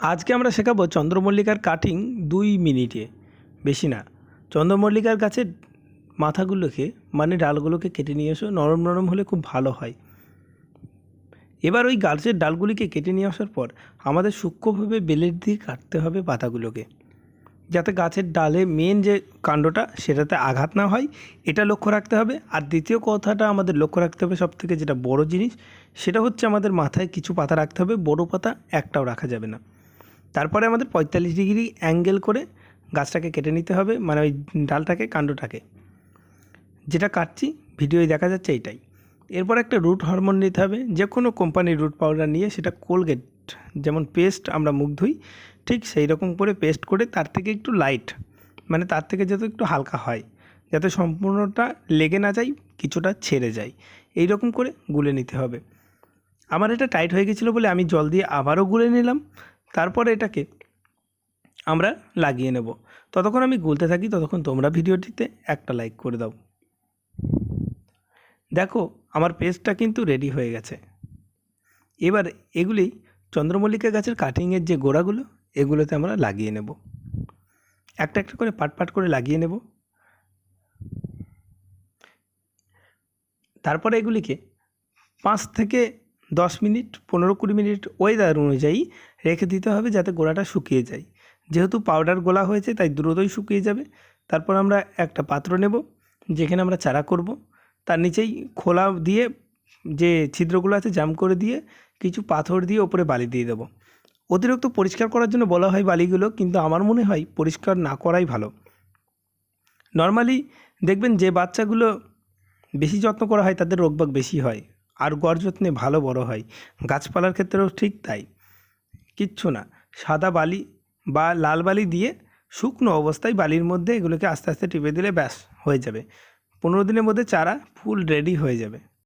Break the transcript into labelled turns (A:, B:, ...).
A: আজকে আমরা শেখাবো চন্দ্রমল্লিকার কাটিং দুই মিনিটে। বেশি না। চন্দ্রমল্লিকার গাছের মাথাগুলোকে মানে ডালগুলোকে কেটে নিয়ে এসো, নরম নরম হলে খুব ভালো হয়। এবার ওই গাছের ডালগুলিকে কেটে নিয়ে আসার পর আমাদের সূক্ষ্মভাবে বেলের দিয়ে কাটতে হবে পাতাগুলোকে। যাতে গাছের ডালে মেন যে কাণ্ডটা, সেটাতে আঘাত না হয়, এটা লক্ষ্য রাখতে হবে। আর দ্বিতীয় কথাটা আমাদের লক্ষ্য রাখতে হবে সব থেকে যেটা বড় জিনিস, সেটা হচ্ছে আমাদের মাথায় কিছু পাতা রাখতে হবে, বড় পাতা একটাও রাখা যাবে না। তারপরে আমাদের পঁয়তাল্লিশ ডিগ্রি অ্যাঙ্গেল করে গাছটাকে কেটে নিতে হবে মানে ওই ডালটাকে, কাণ্ডটাকে। যেটা কাটছি, ভিডিওয় দেখা যাচ্ছে এইটাই। এরপর একটা রুট হরমোন নিতে হবে যে কোনো কোম্পানির রুট পাউডার নিয়ে সেটা কোলগেট, যেমন পেস্ট আমরা মুখ ধুই, ঠিক সেই রকম করে পেস্ট করে তার থেকে একটু লাইট মানে তার থেকে যাতে একটু হালকা হয়, যাতে সম্পূর্ণটা লেগে না যায়, কিছুটা ছেড়ে যায় এই রকম করে গুলে নিতে হবে। আমার এটা টাইট হয়ে গেছিল বলে আমি জল দিয়ে আবারও গুলে নিলাম তারপরে এটাকে আমরা লাগিয়ে নেব। ততক্ষণ আমি গুলতে থাকি, ততক্ষণ তোমরা ভিডিওটিতে একটা লাইক করে দাও। দেখো, আমার পেস্টটা কিন্তু রেডি হয়ে গেছে। এবার এগুলি চন্দ্রমল্লিকা গাছের কাটিংয়ের যে গোড়াগুলো, এগুলোতে আমরা লাগিয়ে নেব। একটা একটা করে পাট পাট করে লাগিয়ে নেব। তারপরে এগুলিকে পাঁচ থেকে দশ মিনিট, পনেরো কুড়ি মিনিট ওয়েদার অনুযায়ী রেখে দিতে হবে যাতে গোড়াটা শুকিয়ে যায়। যেহেতু পাউডার গোলা হয়েছে, তাই দ্রুতই শুকিয়ে যাবে। তারপর আমরা একটা পাত্র নেব, যেখানে আমরা চারা করব। তার নিচেই খোলা দিয়ে যে ছিদ্রগুলো আছে, জাম করে দিয়ে কিছু পাথর দিয়ে ওপরে বালি দিয়ে দেবো। অতিরিক্ত পরিষ্কার করার জন্য বলা হয় বালিগুলো, কিন্তু আমার মনে হয় পরিষ্কার না করাই ভালো। নর্মালি দেখবেন যে বাচ্চাগুলো বেশি যত্ন করা হয়, তাদের রোগবাগ বেশি হয়। আর গড় যত্নে ভালো বড় হয়। গাছপালার ক্ষেত্রেও ঠিক তাই। কিচ্ছু না, সাদা বালি বা লাল বালি দিয়ে শুকনো অবস্থায় বালির মধ্যে এগুলোকে আস্তে আস্তে টিপে দিলে ব্যাস হয়ে যাবে। পনেরো দিনের মধ্যে চারা ফুল রেডি হয়ে যাবে।